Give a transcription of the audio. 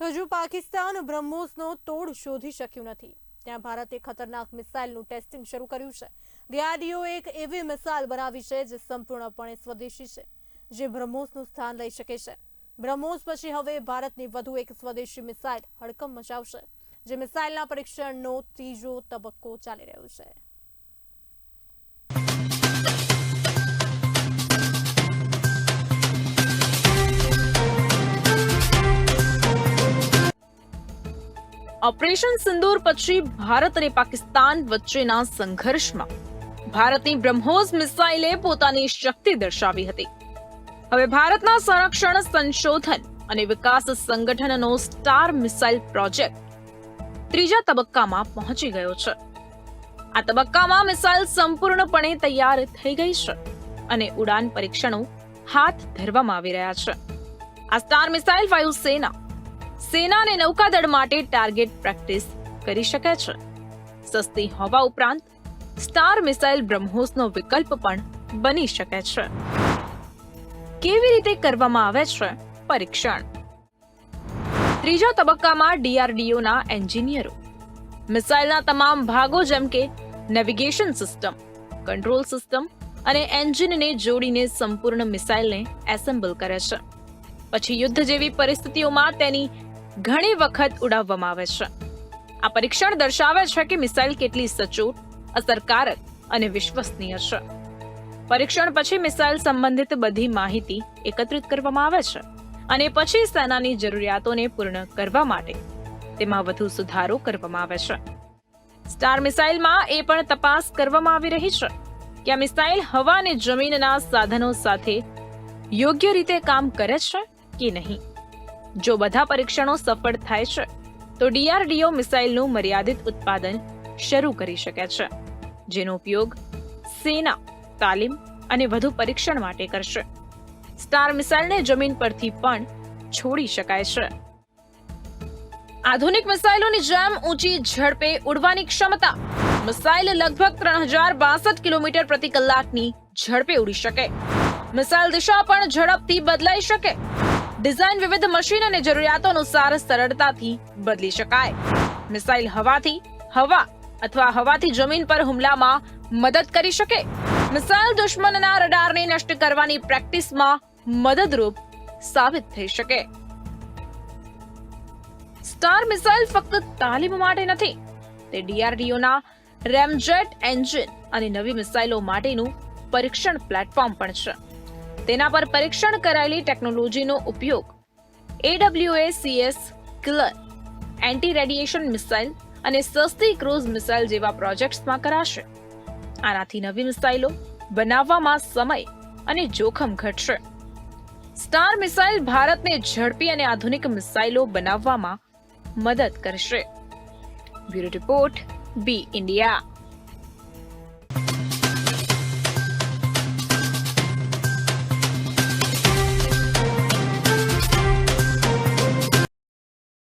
હજુ પાકિસ્તાન બ્રહ્મોસનો તોડ શોધી શક્યું નથી. ત્યાં ભારતે ખતરનાક મિસાઇલનું ટેસ્ટિંગ શરૂ કર્યું છે. ડીઆરડીઓ એક એવી મિસાઇલ બનાવી છે જે સંપૂર્ણપણે સ્વદેશી છે, જે બ્રહ્મોસનું સ્થાન લઈ શકે છે. બ્રહ્મોસ પછી હવે ભારતની વધુ એક સ્વદેશી મિસાઇલ હડકંપ મચાવશે, જે મિસાઇલના પરીક્ષણનો ત્રીજો તબક્કો ચાલી રહ્યો છે. ઓપરેશન સિંદૂર પછી ભારત અને પાકિસ્તાન વચ્ચેના સંઘર્ષમાં. ભારતની બ્રહ્મોસ મિસાઇલે પોતાની શક્તિ દર્શાવી હતી. હવે ભારતના સંરક્ષણ, સંશોધન અને વિકાસ સંગઠનનો સ્ટાર મિસાઇલ પ્રોજેક્ટ ત્રીજા તબક્કામાં પહોંચી ગયો છે. આ તબક્કામાં મિસાઇલ સંપૂર્ણપણે તૈયાર થઈ ગઈ છે અને ઉડાન પરીક્ષણો હાથ ધરવામાં આવી રહ્યા છે. આ સ્ટાર મિસાઇલ વાયુસેના સેના અને નૌકાદળ માટે ટાર્ગેટ પ્રેક્ટિસ કરી શકે છે. સસ્તી હોવા ઉપરાંત સ્ટાર મિસાઇલ બ્રહ્મોસનો વિકલ્પ પણ બની શકે છે. કેવી રીતે કરવામાં આવે છે પરીક્ષણ? ત્રીજા તબક્કામાં ડીઆરડીઓના એન્જિનિયરો. મિસાઇલના તમામ ભાગો જેમ કે નેવિગેશન સિસ્ટમ, કંટ્રોલ સિસ્ટમ અને એન્જિનને જોડીને સંપૂર્ણ મિસાઇલને એસેમ્બલ કરે છે. પછી યુદ્ધ જેવી પરિસ્થિતિઓમાં તેની ઘણી વખત ઉડાવવામાં આવે છે. આ પરીક્ષણ દર્શાવે છે કે મિસાઇલ કેટલી સચોટ, અસરકારક અને વિશ્વસનીય છે. પરીક્ષણ પછી મિસાઇલ સંબંધિત બધી માહિતી એકત્રિત કરવામાં આવે છે અને પછી સેનાની જરૂરિયાતોને પૂર્ણ કરવા માટે તેમાં વધુ સુધારો કરવામાં આવે છે. સ્ટાર મિસાઇલમાં એ પણ તપાસ કરવામાં આવી રહી છે કે આ મિસાઇલ હવા અને જમીનના સાધનો સાથે યોગ્ય રીતે કામ કરે છે કે નહીં. જો બધા પરીક્ષણો સફળ થાય છે, તો ડીઆરડીઓ મિસાઇલનું મર્યાદિત ઉત્પાદન શરૂ કરી શકે છે, જેનો ઉપયોગ સેના, તાલીમ અને વધુ પરીક્ષણ માટે કરશે. સ્ટાર મિસાઇલને જમીન પરથી પણ છોડી શકાય છે. આધુનિક મિસાઇલોની જેમ ઊંચી ઝડપે ઉડવાની ક્ષમતા. મિસાઇલ લગભગ ત્રણ હજાર બાસઠ કિલોમીટર પ્રતિ કલાકની ઝડપે ઉડી શકે. મિસાઇલ દિશા પણ ઝડપથી બદલાઈ શકે. ડિઝાઇન વિવિધ મશીન અને જરૂરિયાતો અનુસાર સરળતાથી બદલી શકાય. મિસાઇલ હવાથી હવા અથવા હવાથી જમીન પર હુમલામાં મદદ કરી શકે. મિસાઇલ દુશ્મનના રડારને નષ્ટ કરવાની પ્રેક્ટિસમાં મદદરૂપ સાબિત થઈ શકે. સ્ટાર મિસાઇલ ફક્ત તાલીમ માટે નથી, તે ડીઆરડીઓના રેમજેટ એન્જિન અને નવી મિસાઇલો માટેનું પરીક્ષણ પ્લેટફોર્મ પણ છે. તેના પર પરીક્ષણ કરાયેલી ટેકનોલોજીનો ઉપયોગ. એડબ્લ્યુએસીએસ ક્લર એન્ટી રેડિયેશન મિસાઇલ અને સસ્તી ક્રૂઝ મિસાઇલ જેવા પ્રોજેક્ટ્સમાં કરાશે. આનાથી નવી મિસાઇલો બનાવવામાં સમય અને જોખમ ઘટશે. સ્ટાર મિસાઇલ ભારતને ઝડપી અને આધુનિક મિસાઇલો બનાવવામાં મદદ કરશે. Bureau report, B India.